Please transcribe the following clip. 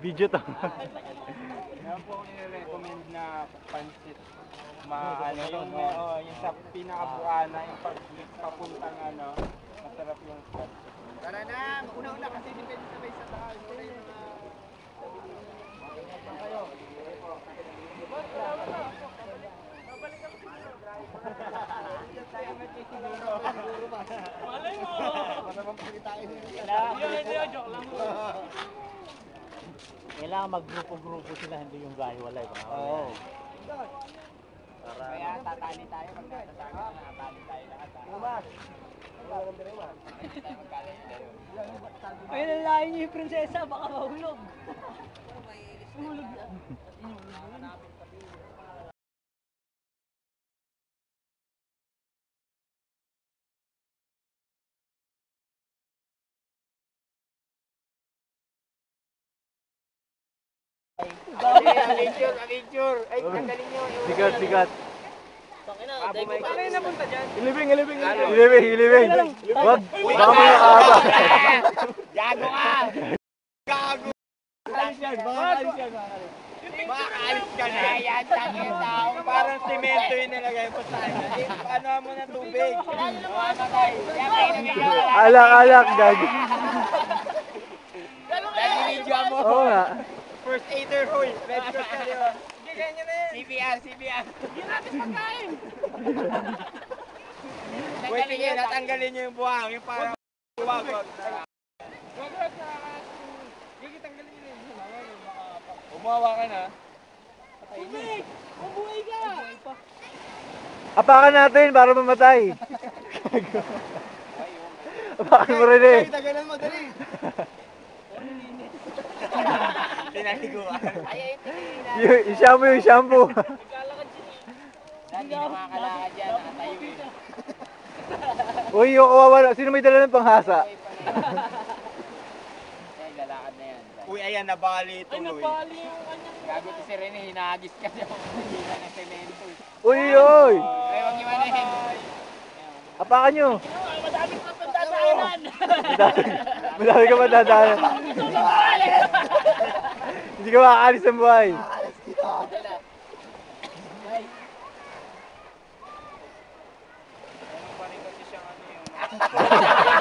Video to. Meron po akong nire-recommend na pansit. Ma, ano, yung, oo, yung sa pinakabuana, yung pag papuntang ano, masarap yung pansit. Tara na, una-una kasi depende sabay sa taas. Muna yung mga... Malay mo! Pagkitain nila. Hindi, joke lang. Kailangan mag-grupo-grupo sila, hindi yung gahiwalay. Oo. Kaya tatali tayo pag natatali. Nakatali tayo lahat. Bumas! Ayun ang layo niyo yung prinsesa, baka mahulog. Adventure, adventure! Ay, tanggalin nyo. Sigat, sigat. Paano yung napunta dyan? Ilibing, ilibing, ilibing. Ilibing, Wag, baka mga kaaba. Gago ka! Gago! Alis yan, baka alis yan, baka alis. Makaalis ka na yan, tangin tao. Parang simento yung nilagay mo sa akin. Eh, Ano mo na tubig? Alak, alak, gag. Nag-video mo. Oo nga. First aider, huy. Red Cross na, di ba? Hindi, ganyan na yan. CBR, CBR. Wait, sige, natanggalin nyo yung buhang. Yung parang buwag. Umawa ka na. Apakan natin para mamatay. Apakan mo rin eh. Tagalan mo, dali. Pinaliguan. Yung, yung shampoo, yung shampoo. Hindi na makakalakad yan, nakatayo eh. Uy, yung kawawa. Sino may dala ng panghasa? Eh, lalakad na yan. Uy, ayan, nabali ito. Ay, nabali. Gago to si Rene, hinagis kasi ako. Hindi na ng semento. eh. Uy, uy. Ay, wag niyo manahin. Apakan nyo. Madaming pagdadaanan! Madami, madami ka matadaanan. Hindi ka makakalis ng buhay. Ano pa rin kasi siyang ano yun.